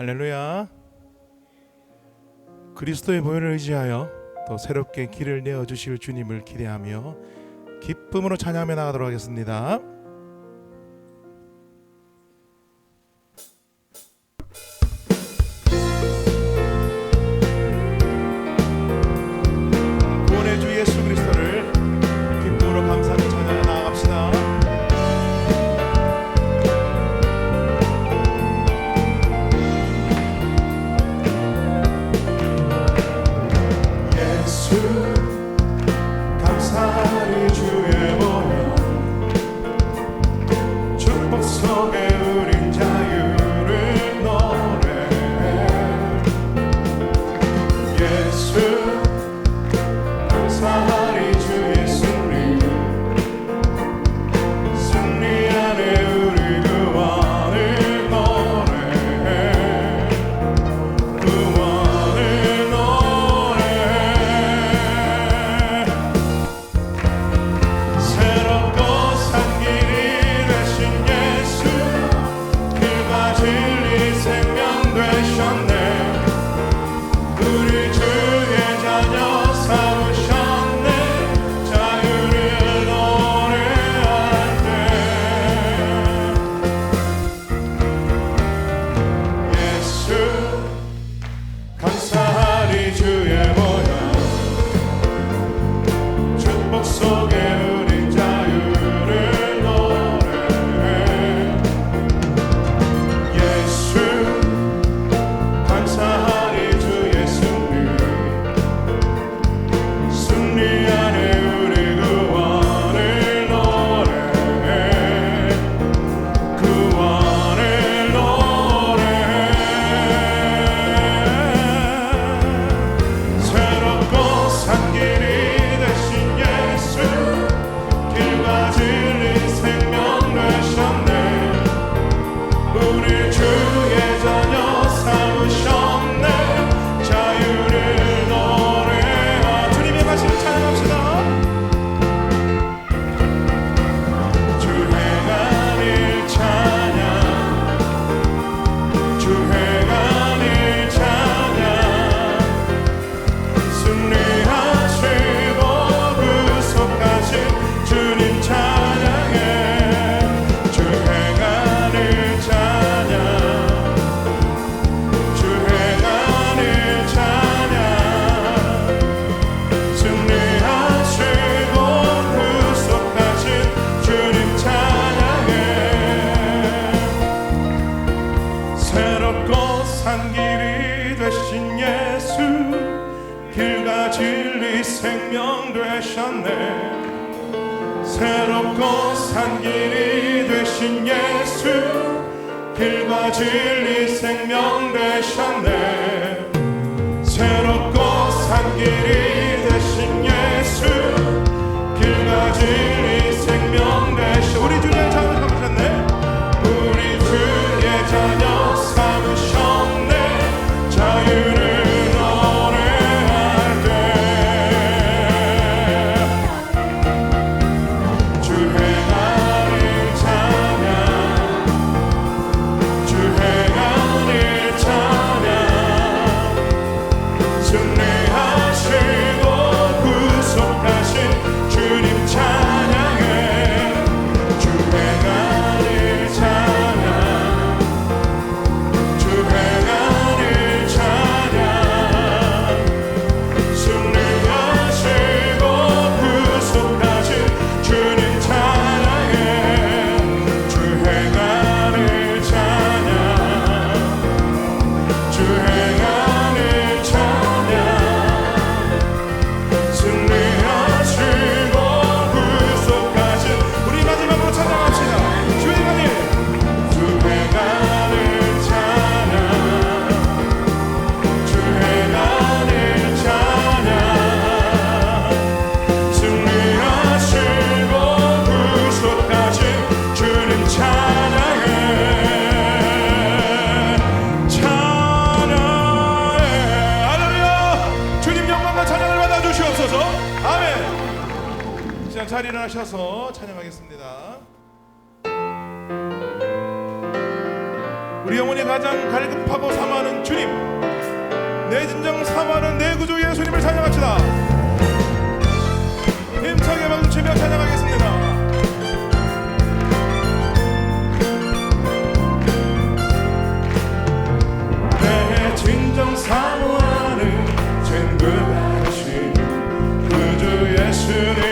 할렐루야. 그리스도의 보혈을 의지하여 또 새롭게 길을 내어 주실 주님을 기대하며 기쁨으로 찬양하며 나가도록 하겠습니다. 곧산 길이 되신 예수 길과 진리 생명 되셨네. 새롭고 산 길이 되신 예수 길과 진리 생명 되신 우리 주님. 잘 일어나셔서 찬양하겠습니다. 우리 영혼이 가장 갈급하고 사모하는 주님, 내 진정 사모하는 내 구주 예수님을 찬양합시다. 힘차게 박수 치며 찬양하겠습니다. 내 진정 사모하는 친구다 주님, 구주 예수님.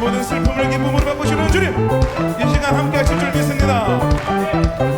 모든 슬픔을 기쁨으로 바꾸시는 주님 이 시간 함께 하실 줄 믿습니다.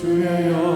주의 영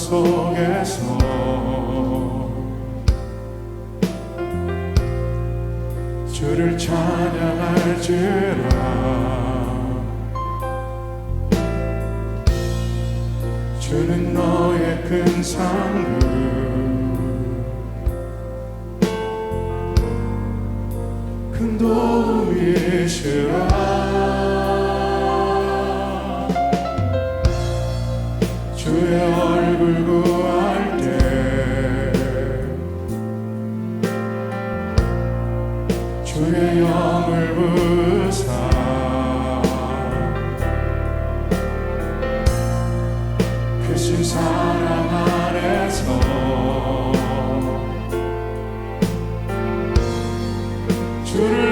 속에서. 주를 찬양할지라. 주는 너의 큰 상급 그 사랑 안에서. 주를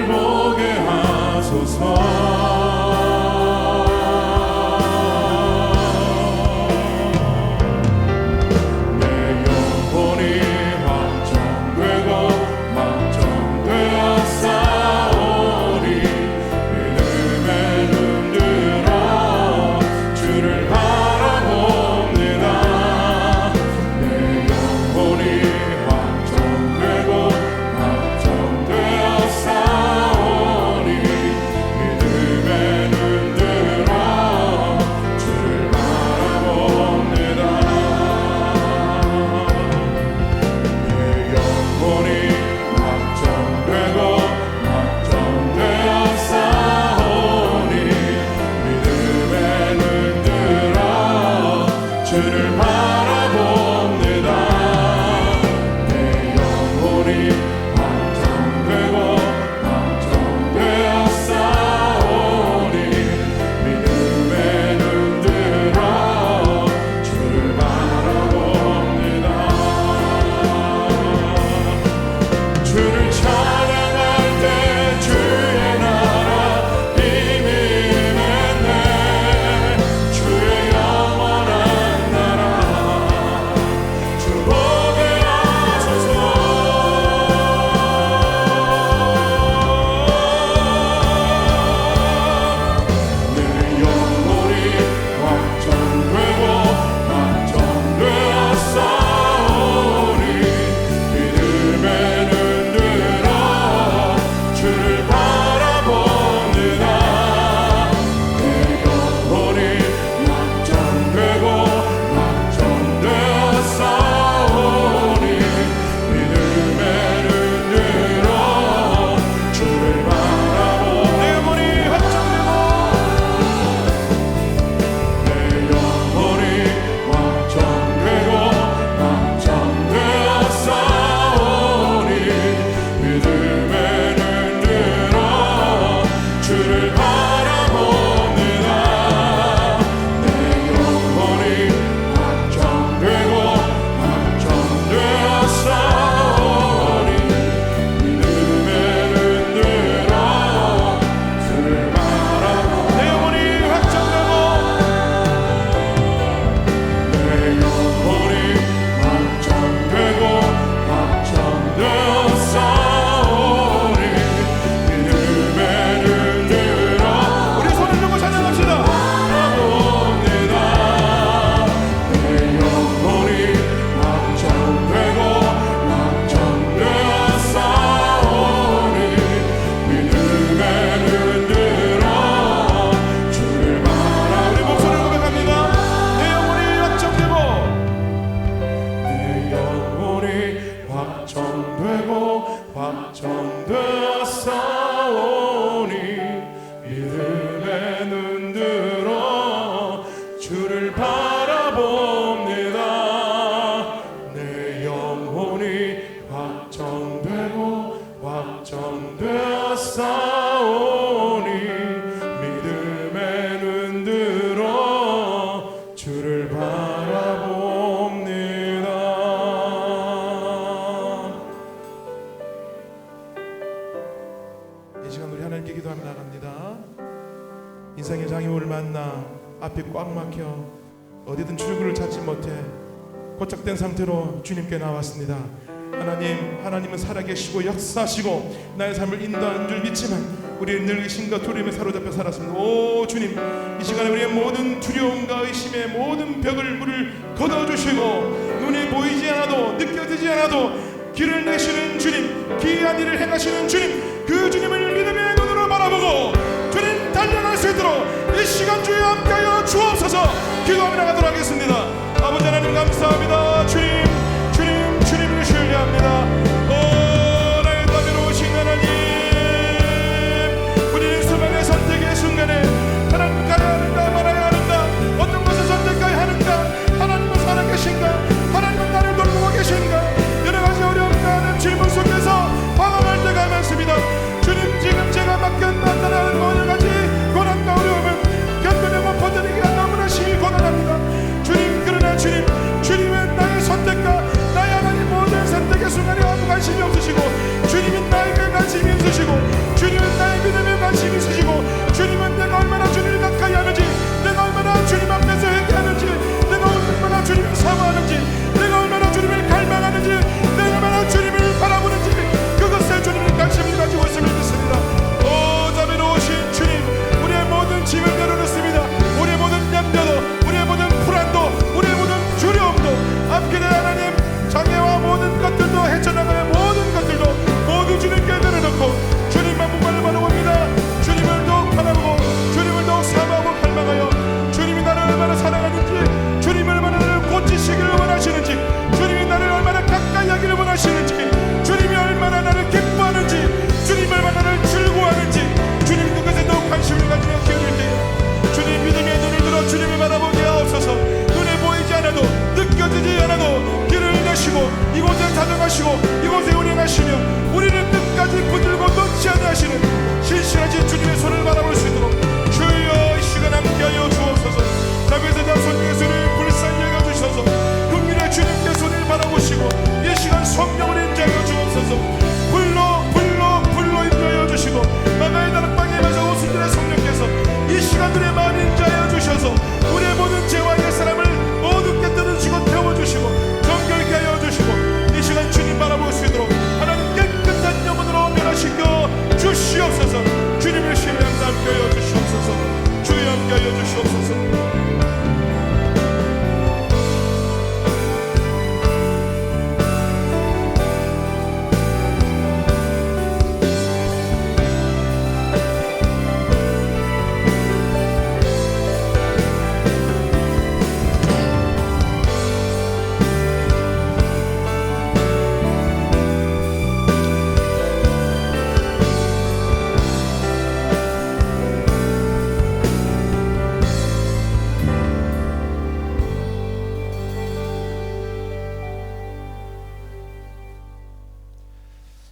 어디든 출구를 찾지 못해 고착된 상태로 주님께 나왔습니다. 하나님, 하나님은 살아계시고 역사하시고 나의 삶을 인도하는 줄 믿지만 우리는 늘 의심과 두려움에 사로잡혀 살았습니다. 오 주님, 이 시간에 우리의 모든 두려움과 의심의 모든 벽을 물을 걷어주시고 눈에 보이지 않아도 느껴지지 않아도 길을 내시는 주님, 기이한 일을 행하시는 주님, 그 주님을 믿음의 눈으로 바라보고 주님 달려갈 수 있도록 이 시간 주에 함께하여 주옵소서 기도하며 나가도록 하겠습니다. 아버지 하나님 감사합니다. 주님. Alexandre Marinho.